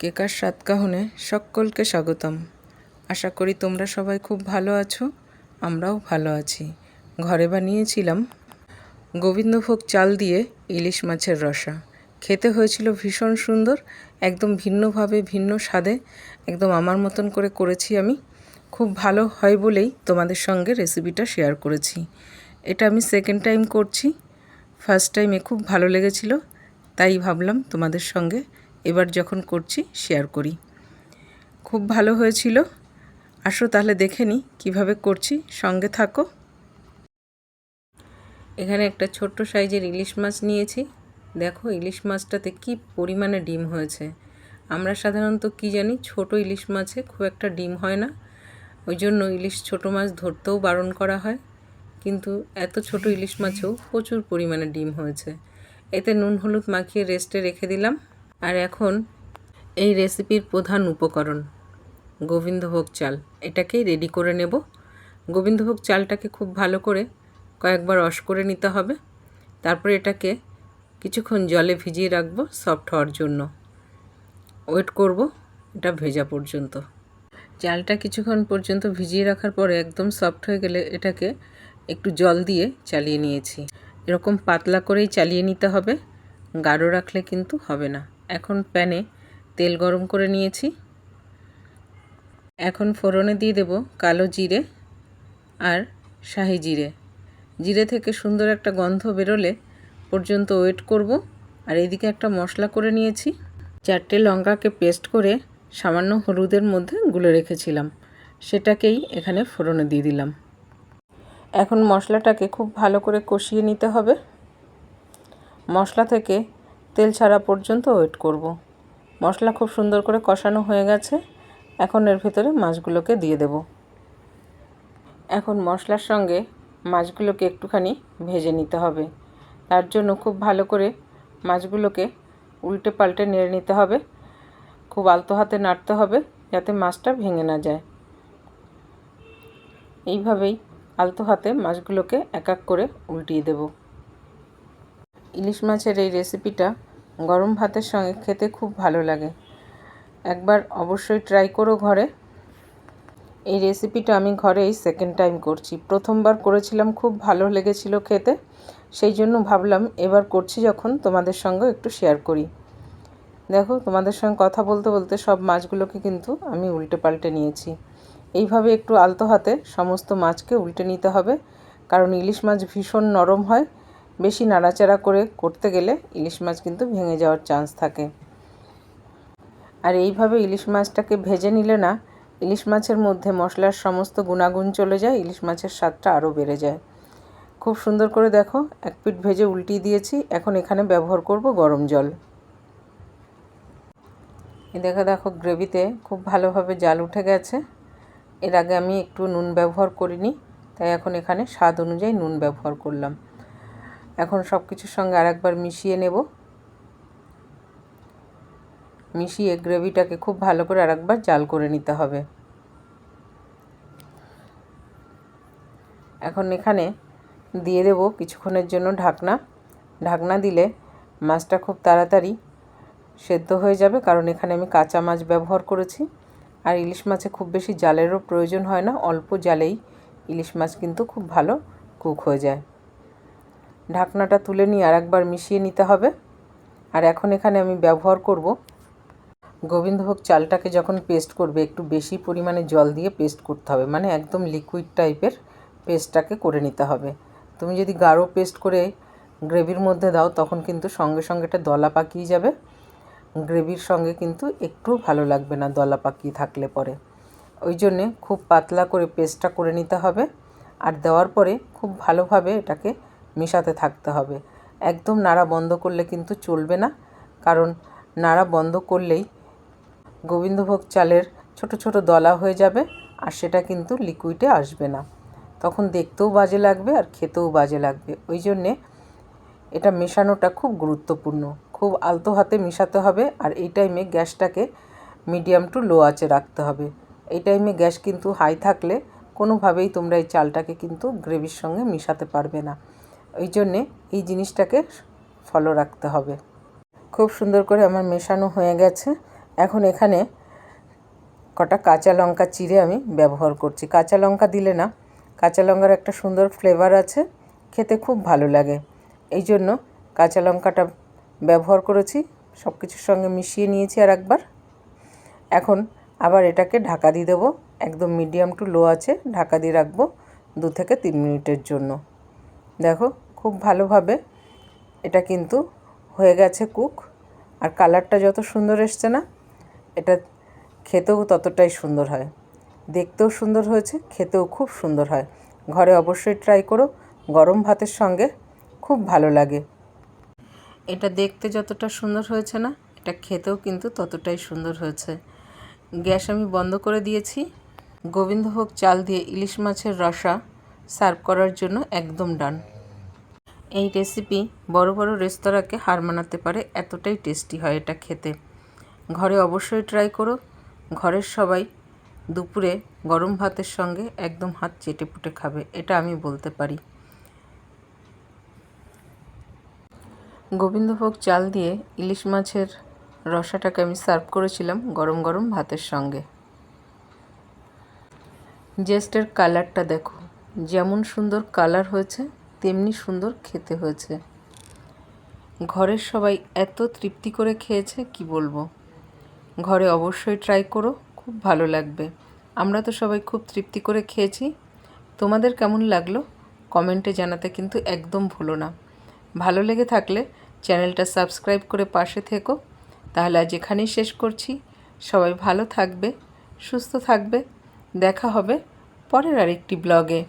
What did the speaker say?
কেকার সাতকাহনে সকলকে স্বাগতম। আশা করি তোমরা সবাই খুব ভালো আছো, আমরাও ভালো আছি। ঘরে বানিয়েছিলাম গোবিন্দভোগ চাল দিয়ে ইলিশ মাছের রসা। খেতে হয়েছিল ভীষণ সুন্দর, একদম ভিন্নভাবে ভিন্ন স্বাদে, একদম আমার মতন করে করেছি আমি। খুব ভালো হয় বলেই তোমাদের সঙ্গে রেসিপিটা শেয়ার করেছি। এটা আমি সেকেন্ড টাইম করছি। ফার্স্ট টাইমে খুব ভালো লেগেছিল, তাই ভাবলাম তোমাদের সঙ্গে এবার যখন করছি শেয়ার করি। খুব ভালো হয়েছিল। আসো তাহলে দেখে নিই কীভাবে করছি। সঙ্গে থাকো। এখানে একটা ছোট্ট সাইজের ইলিশ মাছ নিয়েছি। দেখো ইলিশ মাছটাতে কি পরিমাণে ডিম হয়েছে। আমরা সাধারণত কি জানি, ছোট ইলিশ মাছে খুব একটা ডিম হয় না। ওই জন্য ইলিশ ছোট মাছ ধরতেও বারণ করা হয়। কিন্তু এত ছোট ইলিশ মাছেও প্রচুর পরিমাণে ডিম হয়েছে। এতে নুন, হলুদ মাখিয়ে রেস্টে রেখে দিলাম। আর এখন এই রেসিপির প্রধান উপকরণ গোবিন্দভোগ চাল। এটাকেই রেডি করে নেব। গোবিন্দভোগ চালটাকে খুব ভালো করে কয়েকবার রস করে নিতে হবে। তারপরে এটাকে কিছুক্ষণ জলে ভিজিয়ে রাখব সফট হওয়ার জন্য। ওয়েট করব, এটা ভেজা পর্যন্ত। চালটা কিছুক্ষণ পর্যন্ত ভিজিয়ে রাখার পরে একদম সফট হয়ে গেলে এটাকে একটু জল দিয়ে চালিয়ে নিয়েছি। এরকম পাতলা করেই চালিয়ে নিতে হবে, গাঢ় রাখলে কিন্তু হবে না। এখন প্যানে তেল গরম করে নিয়েছি। এখন ফোড়নে দিয়ে দেব কালো জিরে আর শাহি জিরে। জিরে থেকে সুন্দর একটা গন্ধ বেরোলে পর্যন্ত ওয়েট করব। আর এদিকে একটা মশলা করে নিয়েছি। চারটে লঙ্কাকে পেস্ট করে সামান্য হলুদের মধ্যে গুলে রেখেছিলাম। সেটাকেই এখানে ফোড়নে দিয়ে দিলাম। এখন মশলাটাকে খুব ভালো করে কষিয়ে নিতে হবে। মশলা থেকে তেল ছাড়া পর্যন্ত ওয়েট করব। মশলা খুব সুন্দর করে কষানো হয়ে গেছে। এখন এর ভেতরে মাছগুলোকে দিয়ে দেব। এখন মশলার সঙ্গে মাছগুলোকে একটুখানি ভেজে নিতে হবে। তার জন্য খুব ভালো করে মাছগুলোকে উল্টে পাল্টে নেড়ে নিতে হবে। খুব আলতো হাতে নাড়তে হবে যাতে মাছটা ভেঙে না যায়। এইভাবেই আলতো হাতে মাছগুলোকে এক এক করে উল্টিয়ে দেব। ইলিশ মাছের এই রেসিপিটা গরম ভাতের সঙ্গে খেতে খুব ভালো লাগে। একবার অবশ্যই ট্রাই করো ঘরে। এই রেসিপিটা আমি ঘরেই সেকেন্ড টাইম করছি। প্রথমবার করেছিলাম, খুব ভালো লেগেছিল খেতে। সেই জন্য ভাবলাম এবার করছি যখন তোমাদের সঙ্গে একটু শেয়ার করি। দেখো, তোমাদের সঙ্গে কথা বলতে বলতে সব মাছগুলোকে কিন্তু আমি উল্টে পাল্টে নিয়েছি। এইভাবে একটু আলতো হাতে সমস্ত মাছকে উল্টে নিতে হবে। কারণ ইলিশ মাছ ভীষণ নরম হয়। বেশি নাড়াচাড়া করে করতে গেলে ইলিশ মাছ কিন্তু ভেঙে যাওয়ার চান্স থাকে। আর এইভাবে ইলিশ মাছটাকে ভেজে নিলে না, ইলিশ মাছের মধ্যে মশলার সমস্ত গুণাগুণ চলে যায়, ইলিশ মাছের স্বাদটা আরও বেড়ে যায়। খুব সুন্দর করে দেখো, এক পিঠ ভেজে উল্টিয়ে দিয়েছি, এখন এখানে ব্যবহার করব গরম জল। দেখো দেখো, গ্রেভিতে খুব ভালোভাবে জাল উঠে গেছে। এর আগে আমি একটু নুন ব্যবহার করিনি, তাই এখন এখানে স্বাদ অনুযায়ী নুন ব্যবহার করলাম। এখন সব কিছুর সঙ্গে আরেকবার মিশিয়ে নেব। মিশিয়ে গ্রেভিটাকে খুব ভালো করে আরেকবার জাল করে নিতে হবে। এখন এখানে দিয়ে দেব কিছুক্ষণের জন্য ঢাকনা। ঢাকনা দিলে মাছটা খুব তাড়াতাড়ি সেদ্ধ হয়ে যাবে, কারণ এখানে আমি কাঁচা মাছ ব্যবহার করেছি। আর ইলিশ মাছে খুব বেশি জালেরও প্রয়োজন হয় না, অল্প জালেই ইলিশ মাছ কিন্তু খুব ভালো কুক হয়ে যায়। ঢাকনাটা তুলে নিয়ে আর একবার মিশিয়ে নিতে হবে। আর এখন এখানে আমি ব্যবহার করব গোবিন্দভোগ চালটাকে যখন পেস্ট করবে, একটু বেশি পরিমাণে জল দিয়ে পেস্ট করতে হবে। মানে একদম লিকুইড টাইপের পেস্টটাকে করে নিতে হবে। তুমি যদি গাঢ় পেস্ট করে গ্রেভির মধ্যে দাও, তখন কিন্তু সঙ্গে সঙ্গে এটা দলা পাকিয়ে যাবে। গ্রেভির সঙ্গে কিন্তু একটু ভালো লাগবে না দলা পাকিয়ে থাকলে পরে। ওই জন্যে খুব পাতলা করে পেস্টটা করে নিতে হবে। আর দেওয়ার পরে খুব ভালোভাবে এটাকে মেশাতে থাকতে হবে। একদম নাড়া বন্ধ করলে কিন্তু চলবে না। কারণ নাড়া বন্ধ করলেই গোবিন্দভোগ চালের ছোট ছোট দলা হয়ে যাবে আর সেটা কিন্তু লিকুইডে আসবে না। তখন দেখতেও বাজে লাগবে আর খেতেও বাজে লাগবে। ওই জন্যে এটা মেশানোটা খুব গুরুত্বপূর্ণ। খুব আলতো হাতে মেশাতে হবে আর এই টাইমে গ্যাসটাকে মিডিয়াম টু লো আঁচে রাখতে হবে। এই টাইমে গ্যাস কিন্তু হাই থাকলে কোনোভাবেই তোমরা এই চালটাকে কিন্তু গ্রেভির সঙ্গে মিশাতে পারবে না। ওই জন্যে এই জিনিসটাকে ফলো রাখতে হবে। খুব সুন্দর করে আমার মেশানো হয়ে গেছে। এখন এখানে কটা কাঁচা লঙ্কা চিড়ে আমি ব্যবহার করছি। কাঁচা লঙ্কা দিলে না, কাঁচা লঙ্কার একটা সুন্দর ফ্লেভার আছে, খেতে খুব ভালো লাগে। এই জন্য কাঁচা লঙ্কাটা ব্যবহার করেছি সব কিছুর সঙ্গে মিশিয়ে নিয়েছি আর একবার এখন আবার এটাকে ঢাকা দিয়ে দেবো, একদম মিডিয়াম টু লো আছে, ঢাকা দিয়ে রাখব দু থেকে তিন মিনিটের জন্য। দেখো, খুব ভালোভাবে এটা কিন্তু হয়ে গেছে কুক। আর কালারটা যত সুন্দর এসছে না, এটা খেতেও ততটাই সুন্দর হয়। দেখতেও সুন্দর হয়েছে, খেতেও খুব সুন্দর হয়। ঘরে অবশ্যই ট্রাই করো, গরম ভাতের সঙ্গে খুব ভালো লাগে। এটা দেখতে যতটা সুন্দর হয়েছে না, এটা খেতেও কিন্তু ততটাই সুন্দর হয়েছে। গ্যাস আমি বন্ধ করে দিয়েছি। গোবিন্দভোগ চাল দিয়ে ইলিশ মাছের রসা। সার্ভ করার জন্য একদম ডান। এই রেসিপি বড় বড় রেস্তোরাঁকে হার মানাতে পারে, এতটাই টেস্টি হয় এটা খেতে। ঘরে অবশ্যই ট্রাই করো। ঘরের সবাই দুপুরে গরম ভাতের সঙ্গে একদম হাত চেটে পুটে খাবে, এটা আমি বলতে পারি। গোবিন্দভোগ চাল দিয়ে ইলিশ মাছের রসাটাকে আমি সার্ভ করেছিলাম গরম গরম ভাতের সঙ্গে। জেস্টের কালারটা দেখো। যেমন সুন্দর কালার হয়েছে, তেমনি সুন্দর খেতে হয়েছে। ঘরের সবাই এত তৃপ্তি করে খেয়েছে, কি বলব? ঘরে অবশ্যই ট্রাই করো, খুব ভালো লাগবে। আমরা তো সবাই খুব তৃপ্তি করে খেয়েছি। তোমাদের কেমন লাগল? কমেন্টে জানাতে কিন্তু একদম ভুলো না। ভালো লেগে থাকলে চ্যানেলটা সাবস্ক্রাইব করে পাশে থেকো। তাহলে আজ এখানেই শেষ করছি। সবাই ভালো থাকবে, সুস্থ থাকবে। দেখা হবে পরের আরেকটি ব্লগে